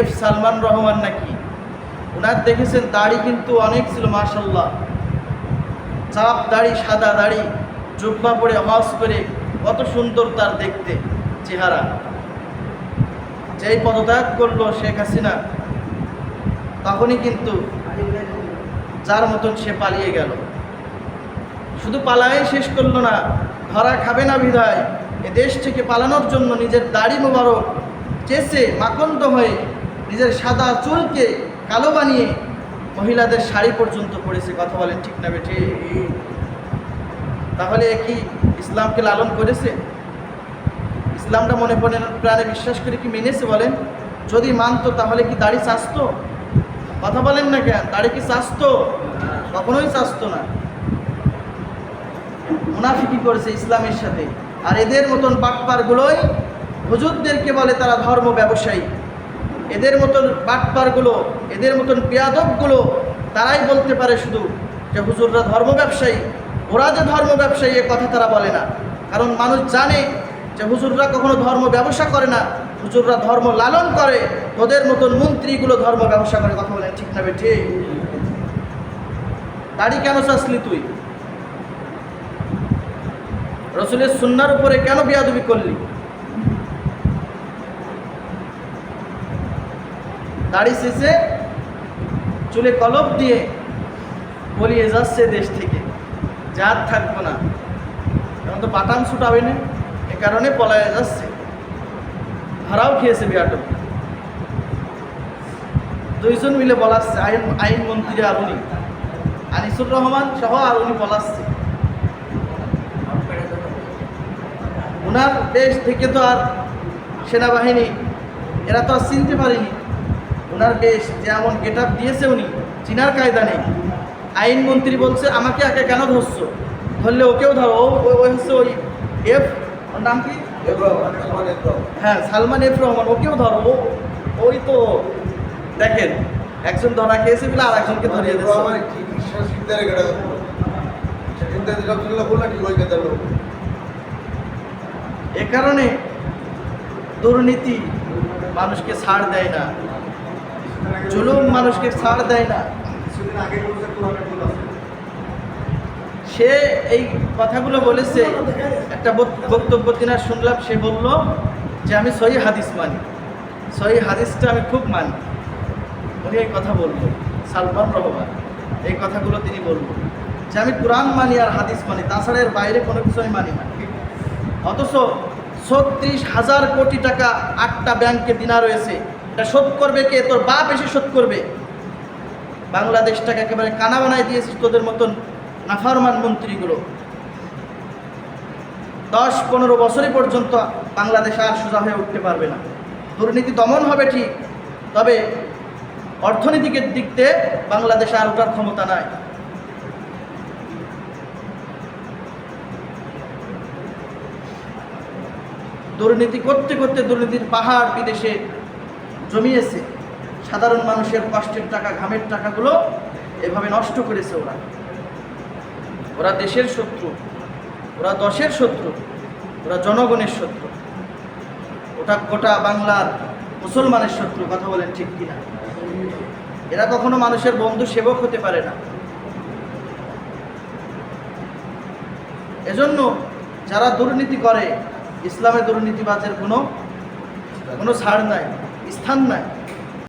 F Salman Rahman নাকি? ওনার দেখেছেন দাড়ি কিন্তু অনেক ছিল মার্শাল্লাহ চাপ দাড়ি, সাদা দাড়ি, জুব্বা পরে হজ করে কত সুন্দর তার দেখতে, চেহারা। যেই পদত্যাগ করল শেখ হাসিনা, তখনই কিন্তু যার মতন সে পালিয়ে গেল। শুধু পালায়ে শেষ করল না, ধরা খাবে না বিধায়। এ দেশ থেকে পালানোর জন্য নিজের দাড়ি মোবারক চেষে মাকন্ত হয়ে নিজের সাদা চুলকে কালো বানিয়ে মহিলাদের শাড়ি পর্যন্ত পরেছে, কথা বলেন ঠিক না বেঠে? তাহলে কি ইসলামকে লালন করেছে? ইসলামটা মনে পড়ে প্রাণে বিশ্বাস করে কি মেনেছে বলেন? যদি মানতো তাহলে কি দাড়ি চাচতো? কথা বলেন না কেন, দাড়ি কি চাচতো? কখনোই চাচতো না। মুনাফিকি করেছে ইসলামের সাথে। আর এদের মতন বাটপারগুলোই হুজুরদেরকে বলে তারা ধর্ম ব্যবসায়ী। এদের মতন বাটপারগুলো, এদের মতন পেয়াদবগুলো তারাই বলতে পারে শুধু যে হুজুররা ধর্ম ব্যবসায়ী, ওরা যে ধর্ম ব্যবসায়ী এ কথা তারা বলে না। কারণ মানুষ জানে যে হুজুররা কখনো ধর্ম ব্যবসা করে না, হুজুররা ধর্ম লালন করে তোদের মতন মন্ত্রীগুলো ধর্ম ব্যবসা করে, কথা বলেন ঠিক না বে, ঠিক? দাড়ি কেন চাসলি তুই? রসুলের সুন্নার উপরে কেন বিয়াদবি করলি? দাড়ি শেষে চুলে কলপ দিয়ে বলিয়ে যাচ্ছে দেশ থেকে। যার থাকব না। এখন তো বাটাম ছুটাবে না। এ কারণে পলায় যাচ্ছে। ভাড়াও খেয়েছে বিয়াটক দুইজন মিলে বলাচ্ছে আইন আইন মন্ত্রী আর উনি। আনিসুর রহমান সহ আর উনি বলাচ্ছে ওনার দেশ থেকে তো আর সেনাবাহিনী, এরা তো আর চিনতে পারেনি। ওনার দেশ যেমন গেট আপ দিয়েছে উনি চিনার কায়দা নেই। আইনমন্ত্রী বলছে আমাকে একে কেন ধরছো? ধরলে ওকেও ধরো। ওই হচ্ছে ওই এফ ওর নাম কি? হ্যাঁ সালমান এফ রহমান ওকেও ধরো। ওই তো দেখেন একজন ধরা খেয়েছে বলে আর একজনকে ধরিয়ে দিচ্ছে এ কারণে দুর্নীতি মানুষকে ছাড় দেয় না। জুলুম মানুষকে ছাড় দেয় না। সে এই কথাগুলো বলেছে। একটা বক- বক্তব্য তিনার শুনলাম সে বলল যে আমি সহি হাদিস মানি। সহি হাদিসটা আমি খুব মানি। উনি এই কথা বলব সালমান রহমান। এই কথাগুলো তিনি বলব যে আমি কোরআন মানি আর হাদিস মানি তাছাড়া এর বাইরে কোনো কিছু আমি মানি না। অথচ ছত্রিশ হাজার কোটি টাকা আটটা ব্যাংকে দিনা রয়েছে। এটা শোধ করবে কে? তোর বাপ এসে শোধ করবে। বাংলাদেশটাকে একেবারে কানা বানায় দিয়েছিস তোদের মতন নাফারমান মন্ত্রীগুলো। দশ পনেরো বছরই পর্যন্ত বাংলাদেশ আর সোজা হয়ে উঠতে পারবে না। দুর্নীতি দমন হবে ঠিক, তবে অর্থনীতিকের দিক দিয়ে বাংলাদেশে আর ওঠার ক্ষমতা নাই। দুর্নীতি করতে করতে দুর্নীতির পাহাড় বিদেশে জমিয়েছে। সাধারণ মানুষের কষ্টের টাকা, ঘামের টাকাগুলো এভাবে নষ্ট করেছে ওরা। ওরা দেশের শত্রু, ওরা দশের শত্রু, ওরা জনগণের শত্রু। ওটা গোটা বাংলার মুসলমানের শত্রু, কথা বলেন ঠিক কিনা। এরা কখনো মানুষের বন্ধু সেবক হতে পারে না। এজন্য যারা দুর্নীতি করে, ইসলামে দুর্নীতিবাজের কোনো কোনো ছাড় নাই। স্থান নাই।